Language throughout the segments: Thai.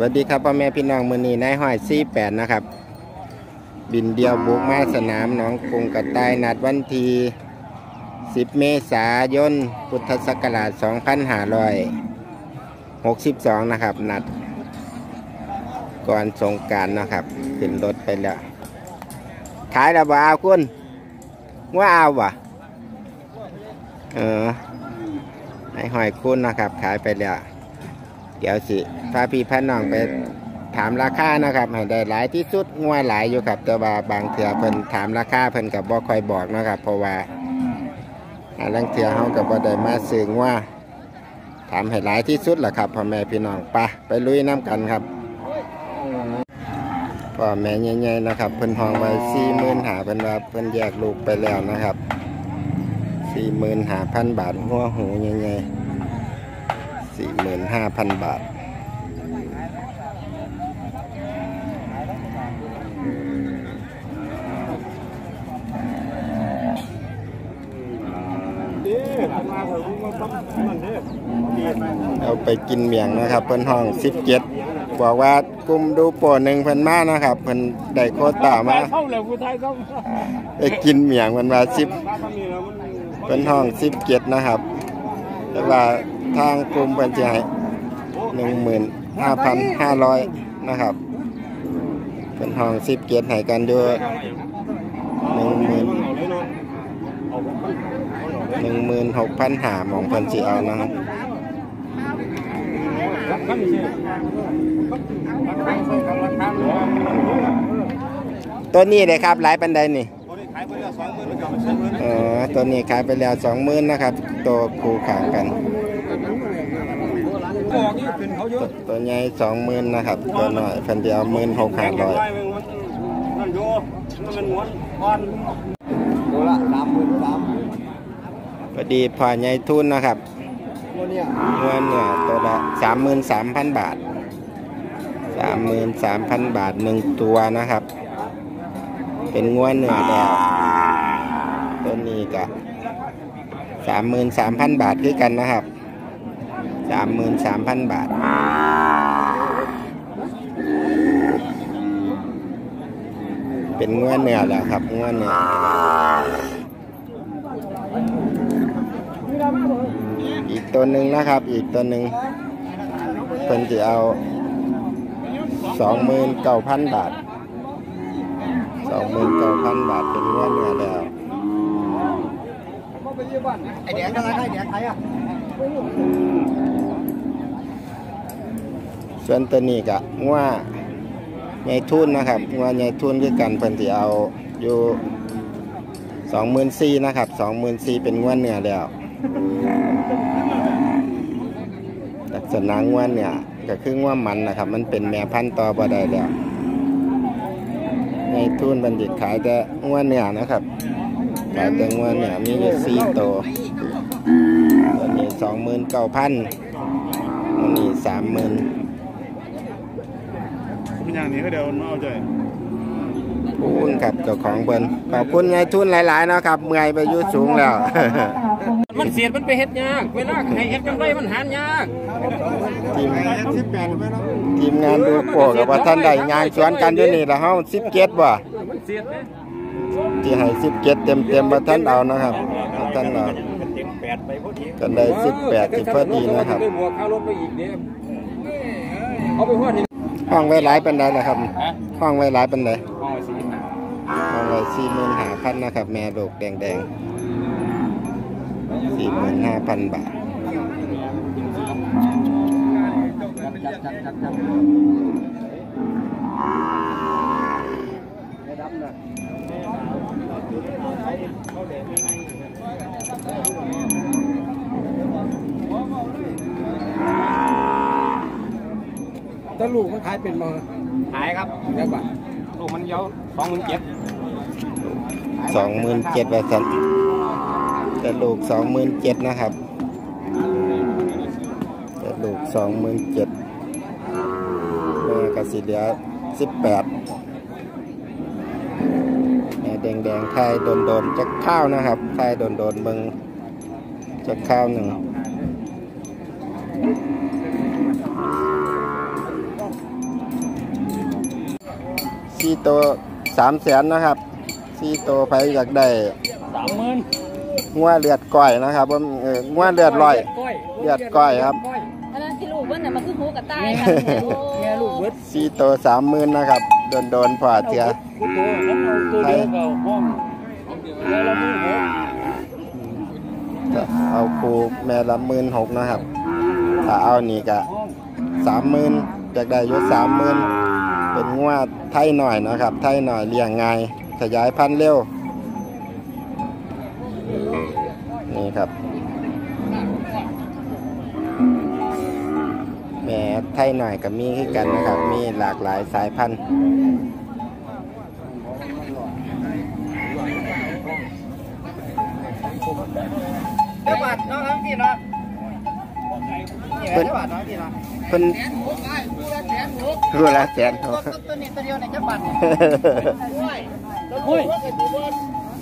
วัสดีครับพ่อแม่พี่น้องมือนีนายห้อยซี่แปดนะครับ บินเดียวบุกมาสนามหนองกรุงกระต่ายนัดวันที่10 เมษายนพุทธศักราช2562 นะครับ นัด ก่อนสงกรารนะครับ ขึ้นรถไปแล้วขายแล้วบ่เอาคุณว่าเอาบ่เออนายห้อยคุณนะครับ ขายไปแล้ว เดี๋ยวสิพาพี่พันน้องไปถามราคานะครับให้ได้หลายที่สุดงัวหลายอยู่ครับ แต่ว่าบางเถื่อเพิ่นถามราคาเพิ่นกับบ่ค่อยบอกนะครับ เพราะว่าลังเถื่อเฮากับบ่ได้มาซื้องัวถามให้หลายที่สุดล่ะครับพ่อแม่พี่น้องไปไปลุยน้ำกันครับพ่อแม่ใหญ่ๆนะครับ เพิ่นห้องไว้40,000หาเพิ่นว่าเพิ่นแยกลูกไปแล้วนะครับ45,000บาทหัวหูใหญ่ๆ สี่หมื่นห้าพันบาท เอาไปกินเมียงนะครับ เพิ่นห้องสิบเจ็ดบอกว่ากลุ่มดูโปรหนึ่งเพิ่นมานะครับเพิ่นได้โควต้ามาเข้าเลยผู้ไทยเข้าไปกินเมียงมันมาสิบเพิ่นห้องสิบเจ็ดนะครับ แต่ว่าทางกลุ่มเพิ่นจะให้หนึ่งหมื่นห้าพันห้าร้อยนะครับ เป็นห้องสิบเจ็ดให้กันด้วยหนึ่งหมื่นหนึ่งหมื่นหกพันหาหมองเพิ่นสิเอานะครับตัวนี้เลยครับหลายปันไดนี่ เออตัวนี้ขายไปแล้วสองหมื่นนะครับ ตัวคู่ขางกัน บอกนี่เป็นเขาเยอะตัวใหญ่สองหมื่นนะครับตัวน้อยเพันเดียวหมื่นหกห้าร้อย นั่นโยมันเป็นม้วนก้อนตัวละสามหมื่นสามพอดีพอใหญ่ทุนนะครับตัวเนี้ยเงินเนี่ยตัวละสามหมื่นสามพันบาทสามหมื่นสามพันบาทหนึ่งตัวนะครับ เป็นงวนเนื้อแดงตัวนี้ก็สามหมื่นสามพันบาทคือกันนะครับสามหมื่นสามพันบาท เป็นงวนเนื้อแล้วครับงวนเนื้ออีกตัวหนึ่งนะครับ อีกตัวหนึ่งเพิ่นจะเอาสองหมื่นเก้าพันบาท สองหมื่นเก้าพันบาทเป็นงวนเนื้อแล้วไอแดงอะไรไอแดงใครอะส่วนตัวนี้ก็งัวใหญ่ทุนนะครับงัวใหญ่ทุนคือกันเพิ่นสิเอาอยู่สองหมื่นสี่นะครับสองหมื่นสี่เป็นงัวเนื้อแล้วลักษณะงัวเนี่ยก็คืองัวมันนะครับ มันเป็นแม่พันธุ์ต่อบ่ได้แล้ว ใหญ่ทุนบันดิตขายแต่งัวเนื้อนะครับ ขายแต่งัวเนื้อมีอยู่สี่ตัวตัวนี้สองหมื่นเก้าพันตัวนี้สามหมื่นเป็นอย่างนี้ก็เดี๋ยวมาเอาใจขอบคุณครับเจ้าของเพิ่นขอบคุณยายทุนหลายๆเนาะครับเมื่อยไปอยุสูงแล้ว มันเสียดมันไปเฮ็ดยากเวลาให้เฮ็ดกำไรมันหายากทีมสิบแปดไหมเนาะ ทีมงานดูโปรกับว่าท่านใดงานสวนกันอยู่นี่ละเฮาสิบเกตบ่มันเสียดไหมที่ให้สิบเกตเต็มเต็มๆบ่ท่านเอานะครับบ่ท่านเอามันเต็มแปดไปพอดีกันได้สิบแปดสิบพอดีนะครับไปบวกค่ารถไปอีกเด้เอาไปฮอดนี่ห้องไว้หลายปันใดนะครับฮะห้องไว้หลายปันใดห้องไว้สี่ห้าห้องไว้สี่หมื่นห้าพันนะครับ แม่ลูกแดงแดงสี่หมื่นห้าพันบาท จัดจัดจัดจัดถ้าลูกมันขายเป็นมาหายครับเดี๋ยวก่อนลูกมันเยอะสองหมื่นเจ็ดสองหมื่นเจ็ดว่าสันแต่ลูกสองหมื่นเจ็ดนะครับแต่ลูกสองหมื่นเจ็ดแม่ กสิเหลือสิบแปดแม่แดงแดงๆไข่โดนโดนๆจะข้าวนะครับไข่โดนโดนๆเบิงจะข้าวหนึ่งสี่ตัวสามแสนนะครับสี่ตัวไปอยากได้สามหมื่นงัวเลือดก้อยนะครับว่าเอองัวเลือดลอย เลือดก้อยครับ อันนั้นที่ลูกเบิ้ลน่ะมันคือหูกับใต้ค่ะแม่ลูกเบิดสี่ตัวสามหมื่นนะครับ โดนโดนๆพอเทียกูตัวนั้นเอาตัวเดียวก็ห้องแล้วเราไม่หกจะเอาครูแม่ละหมื่นหกนะครับ ถ้าเอานี่ก็ห้องสามหมื่นอยากได้ยศสามหมื่นเป็นงัวไทยหน่อยนะครับ ไทยหน่อยเลี้ยงง่ายขยายพันธุ์เร็ว นี่ครับ ไทยหน่อยกับมีคือกันนะครับ มีหลากหลายสายพันธุ์เจ้าบาทน้องทั้งที่เนาะเพิ่นเจ้าบาทน้องที่เนาะเพิ่นรู้ละแสนหกตัวนี้ตัวเดียวในเจ้าบาท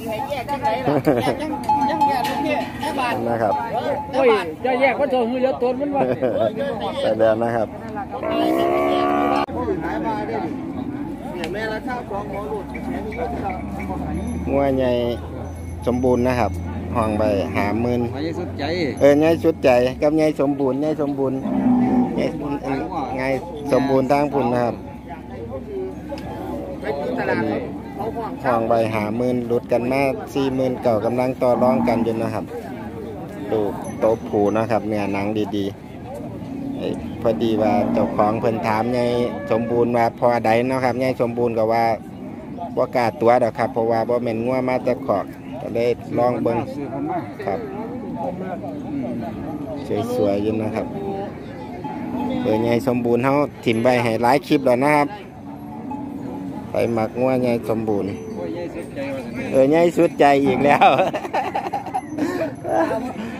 โอ้ยแยกจังไหนล่ะแยกจังยังแยกลูกพี่เจ้าบาทนะครับโอ้ยจะแยกก็ตัวมือเดียวตัวมันว่าแต่เดือนนะครับเนี่ยแม่ละเช่าสองหมอหลุดแม่มีเยอะจังงัวใหญ่สมบูรณ์นะครับห้องไปหาหมื่นไม่ใช่สุดใจเออใหญ่สุดใจกับใหญ่สมบูรณ์ใหญ่สมบูรณ์ใหญ่เอิ่มใหญ่สมบูรณ์ทางพุ่นนะครับไปดูตลาดเขา ห้องไปหาหมื่นหลุดกันมาสี่หมื่นเก่ากำลังต่อรองกันอยู่นะครับ ดูโต๊ะผูนะครับเนื้อหนังดีๆพอดีว่าเจ้าของเพิ่นถามใหญ่สมบูรณ์ว่าพอใดนะครับใหญ่สมบูรณ์ก็ว่าว่ากล้าตัวดอกครับ เพราะว่าบ่แม่นงัวมาแต่ขอกก็เลยลองเบิ่งคนครับ สวยๆอยู่นะครับเออใหญ่สมบูรณ์เฮาถิ่มไปให้หลายคลิปแล้วนะครับ ไปหมักงัวใหญ่สมบูรณ์ เออใหญ่สุดใจอีกแล้ว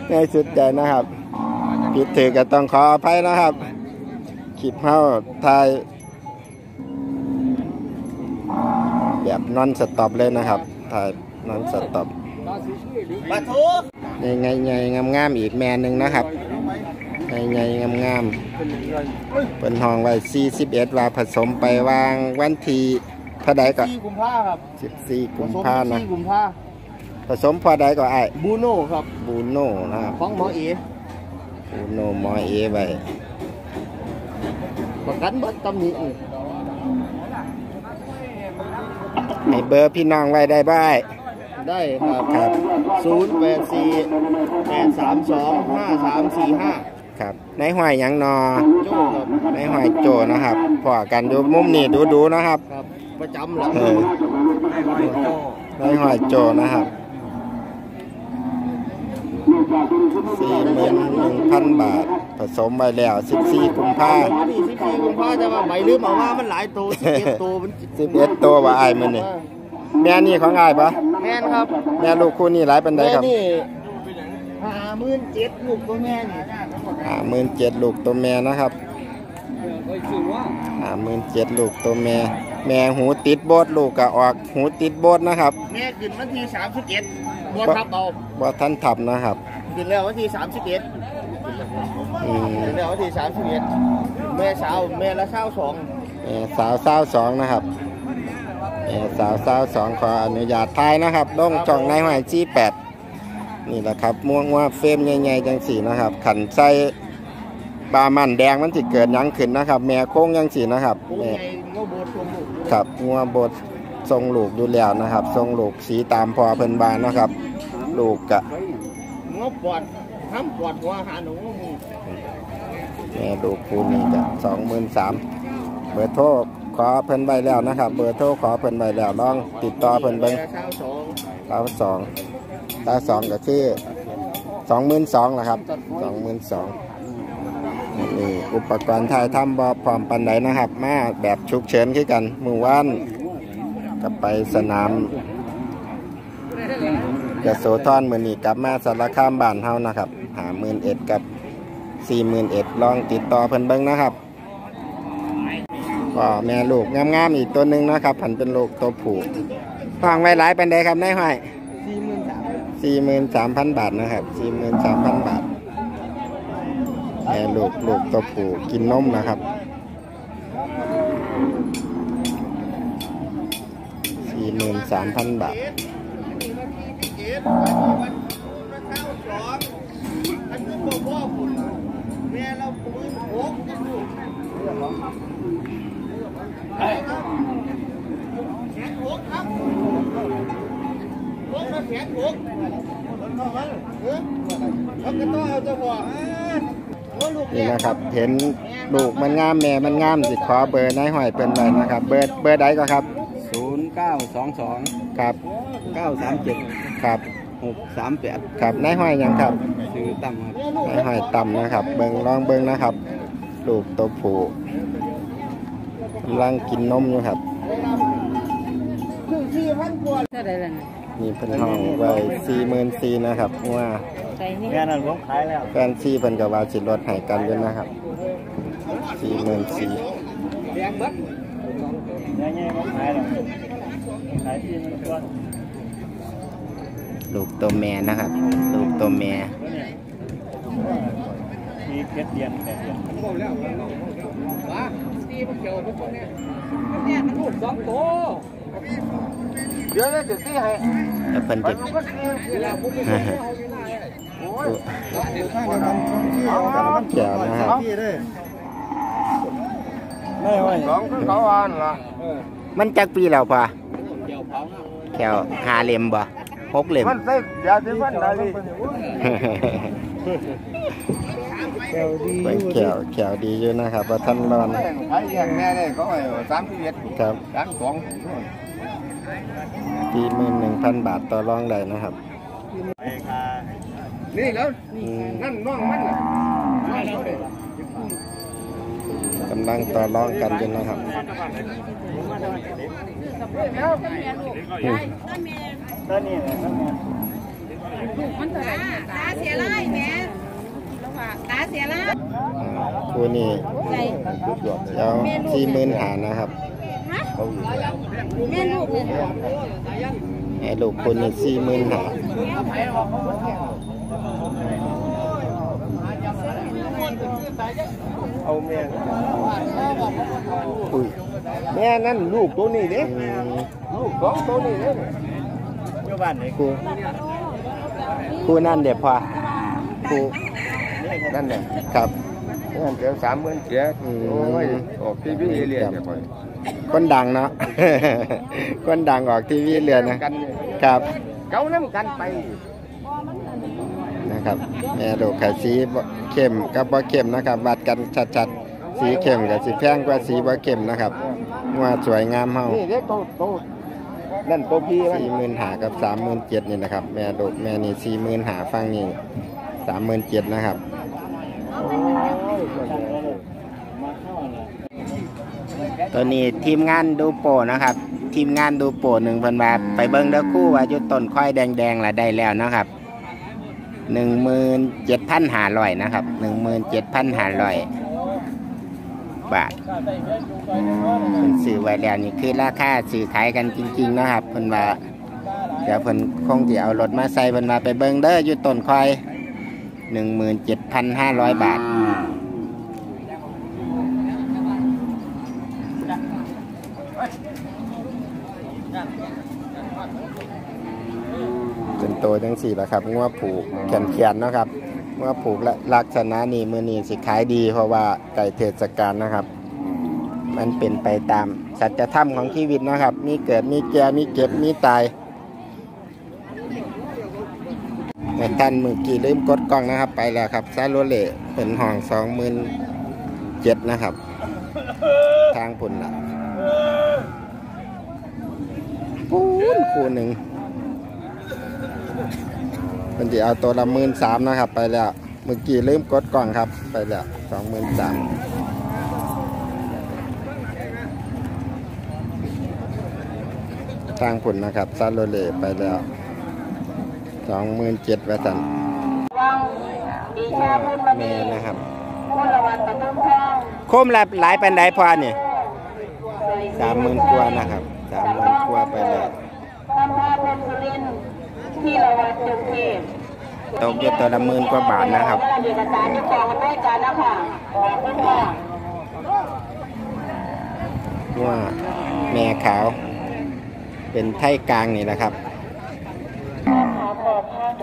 ใหญ่สุดใจนะครับ ผิดถือก็ต้องขออภัยนะครับคลิปเฮาถ่ายแบบนอนสต็อปเลยนะครับ ถ่ายนอนสต็อปปะทุใหญ่ใหญ่งามๆอีกแม่หนึ่งนะครับใหญ่ใหญ่งามๆเป็นห้องไว้41ว่าผสมไปวางวันที่ เท่าใดก็สี่กุมภาครับ14กุมภาพันธ์นะสี่กุมภาผสมพอใดก็ไอ้ายบูโน่ครับบูโน่นะครับของหมอเอบูโน่หมอเอไว้ประกันเบัตตำหนิอีกให้เบอร์พี่น้องไว้ได้บ่อ้ายได้ครับครับศูนย์แปดสี่แปดสามสองห้าสามสี่ห้าครับในห้อยหยังนอโจ้ครับในห้อยโจนะครับพอกันอยู่มุมนี้ดูๆนะครับครับ ประจำหลังเออในห้อยโจนะครับสี่หมื่นหนึ่งพันบาท ผสมไปแล้วสิบสี่กุมภานี่สิบสี่กุมภาจะว่าใบลืมเอาว่ามันหลายตัวสิบเอ็ดตัวมันสิบเอ็ดตัวว่าอ้ายมื้อนี้แม่นี่ของอ้ายปะแม่นครับ แม่ลูกคู่นี้หลายปันใดแม่ครับนี่ห้าหมื่นเจ็ดลูกตัวแม่นี่ห้าหมื่นเจ็ดลูกตัวแม่นะครับห้าหมื่นเจ็ดลูกตัวแม่ แม่หูติดโบดลูกก็ออกหูติดโบดนะครับ แม่ขึ้นวันที่สามสิบเอ็ดบัวทับเอาบ่ทันทับนะครับขึ้นแล้ววันที่สามสิบเอ็ดอืมขึ้นแล้ววันที่สามสิบเอ็ดแม่สาวแม่ละสาวสองแม่สาวสาวสองนะครับแม่สาวสาวสองขออนุญาตทายนะครับลงช่องในหอยจีแปดนี่แหละครับม่วงว่าเฟรมใหญ่ๆจังสีนะครับ ขันใส่ปลามันแดงมันสิเกิดหยังขึ้นนะครับ แม่โค้งยังสีนะครับโอ้ยแม่ ครับงัวบดทรงลูกอยู่แล้วนะครับ ทรงลูกสีตามพอเพิ่นบานนะครับ ลูกกะงบปอดทำปอดหัวอาหารหนูมีแม่ลูกคูนี่จะสองหมื่นสามเบอร์โทรขอเพิ่นไว้แล้วนะครับ เบอร์โทรขอเพิ่นไว้แล้วลองติดต่อเพิ่นเบิ่งแม่สาวสองเต้าสองเต้าสองก็คือสองหมื่นสองนะครับสองหมื่นสอง นี่อุปกรณ์ถ่ายทำบอพร้อมปันไดนะครับ มาแบบฉุกเฉินคือกันมือว่านกับไปสนามกระโสทอนมือนีกลับมาสารคามบ้านเฮานะครับ หาหมื่นเอ็ดกับสี่หมื่นเอ็ดลองติดต่อเพิ่นเบิ้งนะครับก็แม่ลูกงามๆอีกตัวหนึ่งนะครับผันเป็นลูกตัวผู้ฟังไว้หลายเป็นไดครับนายห้อยสี่หมสี่หมื่นสามพันบาทนะครับสี่หมื่นสามพันบาท แม่ลูกลูกตัวผู้กินนมนะครับสี่หมื่นสามพันบาทแม่เราปืนหกเออเขาก็ต้องเอาจะบอก นี่นะครับ เห็นลูกมันงามแม่มันงามสิขอเบอร์นายห้อยเป็นไว้นะครับ เบอร์เบอร์ใดก็ครับศูนย์เก้าสองสองครับเก้าสามเจ็ดครับหกสามแปดครับนายห้อยหยังครับซื้อตั้มครับนายห้อยต่ำนะครับ เบิ่งลองเบิ่งนะครับ ลูกตัวผู้กำลังกินนมอยู่ครับคือสี่พันกว่าเท่าไหร่ล่ะน่ะมีเพิ่นห้องไว้สี่หมื่นสี่นะครับว่า ไก่นี่แค่นั้นผมขายแล้วแฟนซีเพิ่นกับว่าสิลดให้กันอยู่นะครับสี่หมื่นสี่แดงเบิดยังไงผมขายแล้วขายที่มันตัวลูกตัวแม่นะครับ ลูกตัวแม่มีเพชรเดียนแปดเดียนวะสี่มันเกี่ยวทุกคนเนี่ยเนี่ยมันลูกสองตัวเดี๋ยวจะสี่ให้แล้วเพิ่นจะ มันก็คือเวลาผมไปเอาอยู่ไหนะครับมันจักปีแล้วป่ะแก้วหาเลี่ยมบ่หกเลี่ยมมันใส่ยาสีฟันได้ดิเบิ่งแก้วแก้วดีอยู่นะครับว่าท่านรอนครแย่งแน่เลยเขาให้สามสิบเอ็ดครับสามสองสี่หมื่นหนึ่งพันบาทต่อรองได้นะครับ นี่แล้วอืมนั่นน้องมันน่ะกำลังต่อรองกันอยู่นะครับแล้วอืมตัวนี้นะมันเท่าไหร่ตาเสียไล่แม่ตาเสียไล่อ่าคู่นี้ไก่เดี๋ยวสี่หมื่นหานะครับแม่ลูกเนี่ยไอ้ลูกคู่นี้สี่หมื่นหา เอาแม่อุ้ยแม่นั่นลูกตัวนี้เด้อืมลูกสองตัวนี้เด้อยู่บ้านไหนคู่คู่นั่นเดี๋ยวพอคู่นั่นแหละครับนั่นเกือบสามหมื่นเจ็ดอืมโอ้ยออกทีวีเรียนเนี่ยคนคนดังเนาะคนดังออกทีวีเรือนนะกันเนี่ยครับ เก้าน้ำกันไป นะครับแม่ลูกไข่สีบ่เข้มกับบ่เข้มนะครับวัดกันชัดๆสีเข้มกับสีแพงกว่าสีบ่เข้มนะครับว่าสวยงามเฮานี่เด็กโตโตนั่นตัวพี่มันสี่หมื่นหากับสามหมื่นเจ็ดนี่นะครับ แม่ลูกแม่นี่สี่หมื่นหาฟังนี่สามหมื่นเจ็ดนะครับตัวนี้ทีมงานดูโปรนะครับทีมงานดูโปรหนึ่งเพันบาทไปเบิ้งเด้อคู่ว่าจุดต้นค่อยแดงๆละได้แล้วนะครับ หนึ่งหมื่นเจ็ดพันหาร้อยนะครับหนึ่งหมื่นเจ็ดพันหาร้อยบาทเพิ่นซื้อไว้แล้วนี่คือราคาซื้อขายกันจริง ๆ นะครับเพิ่นว่าเดี๋ยวเพิ่นคงจะเอารถมาใส่เพิ่นมาไปเบิ้งเด้ออยู่ต้นคอยหนึ่งหมื่นเจ็ดพันห้าร้อยบาท เป็นโตจังสี่แหละครับงัวผูกแขนเขียนๆนะครับงัวผูกและลักษณะนี้มือนี้สิขายดี เพราะว่าไก่เทศกาลนะครับ มันเป็นไปตามสัจธรรมของชีวิตนะครับ มีเกิดมีแก่มีเก็บมีตายแต่ท่านมือกี้ลืมกดกล้องนะครับ ไปแล้วครับซาโรเล่เป็นห้องสองหมื่นเจ็ดนะครับ ทางพุ่นละปูนคู่หนึ่ง เป็นที่เอาตัวละหมื่นสามนะครับ ไปแล้ว เมื่อกี้ลืมกดกล่องครับ ไปแล้วสองหมื่นสามทางผุนนะครับซาโลเลไปแล้วสองหมื่นเจ็ดวัตันแม่นะครับโคมละหลายปันไดพอนี่สามหมื่นกว่านะครับสามหมื่นกว่าไปแล้ว ตกอยู่ตัวละหมื่นกว่าบาทนะครับเอกสารที่กองกันได้กันนะคะขอบคุณค่ะว่าแม่ขาว เป็นไทยกลางนี่แหละครับ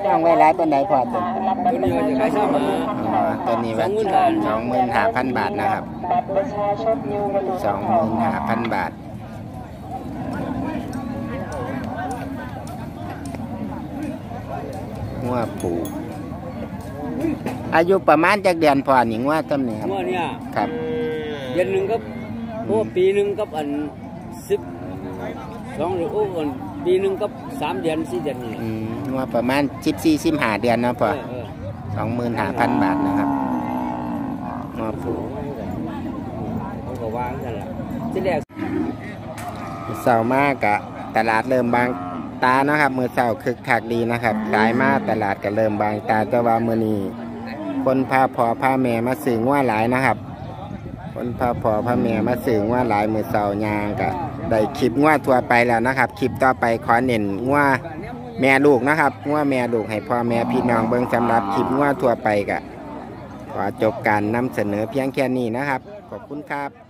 ต้องไว้ร้ายปันไดพอตัวตัวนี้จะขายเช่ามาอ๋อตัวนี้ว่าสองหมื่นห้าพันบาทนะครับสองหมื่นห้าพันบาท งัวผูกอายุประมาณจากเดือนพอหนิงว่าตำนี้ครับเมื่อเนี่ยครับเดือนหนึ่งก็โอ้ปีหนึ่งกับอันสิบสองหรือโอ้อันปีหนึ่งกับสามเดือนสี่เดือนนี่อืมงัวประมาณสิบสี่สิบห้าเดือนเนาะพอเออเออสองหมื่นห้าพันบาทนะครับงัวผูกเขาก็วางกันละที่แรกเสาร์มากะตลาดเริ่มบาง ตาเนาะครับมือเสาร์คึกคักดีนะครับขายมาตลาดก็เริ่มบางตาแต่ว่ามือนี้คนพาพอพาแม่มาสื่อว่าหลายนะครับ คนพาพอพาแม่มาสื่อว่าหลายมือเสาร์ยางกะได้คลิปว่าทัวไปแล้วนะครับคลิปต่อไปขอเน้นว่าแม่ลูกนะครับว่าแม่ลูกให้พ่อแม่พี่น้องเบิ่งสำหรับคลิปว่าทัวไปกะขอจบการนำเสนอเพียงแค่นี้นะครับ ขอบคุณครับ